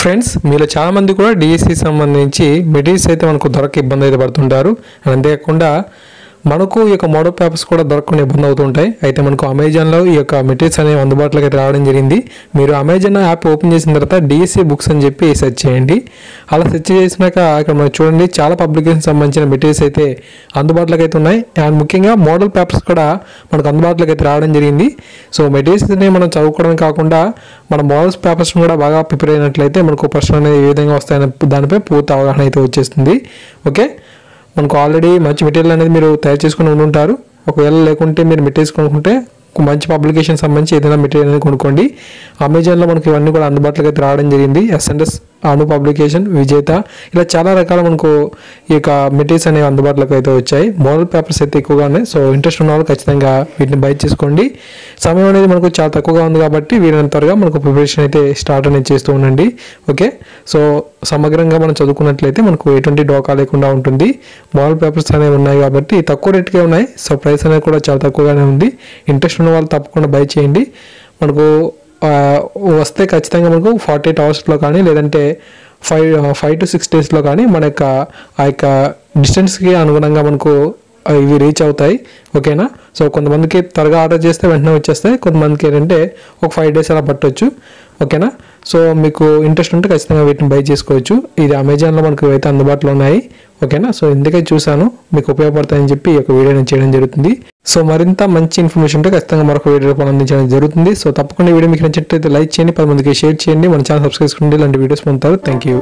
Friends మీలో చాలా మంది కూడా డిఎస్సి సంబంధించి మెటీరియల్స్ అయితే మనకు దొరక ఇబ్బంది అయితే పడుతుంటారు. అంతేకాకుండా మనకు ఈ యొక్క మోడల్ పేపర్స్ కూడా దొరకకుండా ఇబ్బంది అవుతుంటాయి. అయితే మనకు అమెజాన్లో ఈ యొక్క మెటీరియల్స్ అనేవి అందుబాటులోకి అయితే రావడం జరిగింది. మీరు అమెజాన్ యాప్ ఓపెన్ చేసిన తర్వాత డిఎస్సి బుక్స్ అని చెప్పి సెర్చ్ చేయండి. అలా సెర్చ్ చేసినాక ఇక్కడ మనం చూడండి చాలా పబ్లికేషన్ సంబంధించిన మెటీరియల్స్ అయితే అందుబాటులోకి అయితే ఉన్నాయి. అండ్ ముఖ్యంగా మోడల్ పేపర్స్ కూడా మనకు అందుబాటులోకి అయితే రావడం జరిగింది. సో మెటీరియల్స్ని మనం చదువుకోవడం కాకుండా మన మోడల్స్ పేపర్స్ కూడా బాగా ప్రిపేర్ అయినట్లయితే మనకు ప్రశ్న అనేది ఏ విధంగా వస్తాయనే దానిపై పూర్తి అవగాహన అయితే వచ్చేస్తుంది. ఓకే? మనకు ఆల్రెడీ మంచి మెటీరియల్ అనేది మీరు తయారు చేసుకుని ఉండి ఉంటారు ఒకవేళ లేకుంటే మీరు మెటీరియల్స్ కొనుక్కుంటే ఒక మంచి పబ్లికేషన్ సంబంధించి ఏదైనా మెటీరియల్ అనేది కొనుక్కోండి. అమెజాన్లో మనకి ఇవన్నీ కూడా అందుబాటులోకి అయితే రావడం జరిగింది. ఎస్ఎన్ఎస్ అను పబ్లికేషన్ విజేత ఇలా చాలా రకాల మనకు ఈ యొక్క మెటీరియల్స్ అనేవి అందుబాటులోకి అయితే వచ్చాయి. మోడల్ పేపర్స్ అయితే ఎక్కువగా ఉన్నాయి సో ఇంట్రెస్ట్ ఉన్న వాళ్ళు ఖచ్చితంగా వీటిని బై చేసుకోండి. సమయం అనేది మనకు చాలా తక్కువగా ఉంది కాబట్టి వీలైనంత త్వరగా మనకు ప్రిపరేషన్ అయితే స్టార్ట్ అనేది చేస్తూ ఉండండి. ఓకే సో సమగ్రంగా మనం చదువుకున్నట్లయితే మనకు ఎటువంటి డోకా లేకుండా ఉంటుంది. మోడల్ పేపర్స్ అనేవి ఉన్నాయి కాబట్టి తక్కువ రేట్కే ఉన్నాయి. సో ప్రైస్ అనేది కూడా చాలా తక్కువగానే ఉంది. ఇంట్రెస్ట్ ఉన్న వాళ్ళు తప్పకుండా బై చేయండి. మనకు వస్తే ఖచ్చితంగా మనకు ఫార్టీ ఎయిట్ అవర్స్లో కానీ లేదంటే ఫైవ్ ఫైవ్ టు సిక్స్ డేస్లో కానీ మన యొక్క ఆ యొక్క డిస్టెన్స్కి అనుగుణంగా మనకు ఇవి రీచ్ అవుతాయి. ఓకేనా సో కొంతమందికి త్వరగా ఆర్డర్ చేస్తే వెంటనే వచ్చేస్తాయి. కొంతమందికి ఏంటంటే ఒక ఫైవ్ డేస్ అలా పట్టవచ్చు ఓకేనా సో మీకు ఇంట్రెస్ట్ ఉంటే ఖచ్చితంగా వీటిని బై చేసుకోవచ్చు. ఇది అమెజాన్లో మనకు అయితే అందుబాటులో ఉన్నాయి. ఓకేనా సో ఇందుకే చూశాను. మీకు ఉపయోగపడతాయని చెప్పి ఈ యొక్క వీడియోని చేయడం జరుగుతుంది. సో మరింత మంచి ఇన్ఫర్మేషన్ ఉంటే ఖచ్చితంగా మరొక వీడియో రూపంలో అందించడం జరుగుతుంది. సో తప్పకుండా వీడియో మీకు నచ్చినట్లయితే లైక్ చేయండి. పది మందికి షేర్ చేయండి. మన ఛానల్ సబ్స్క్రైబ్ చేసుకోండి ఇలాంటి వీడియోస్ పొందుతారు. Thank you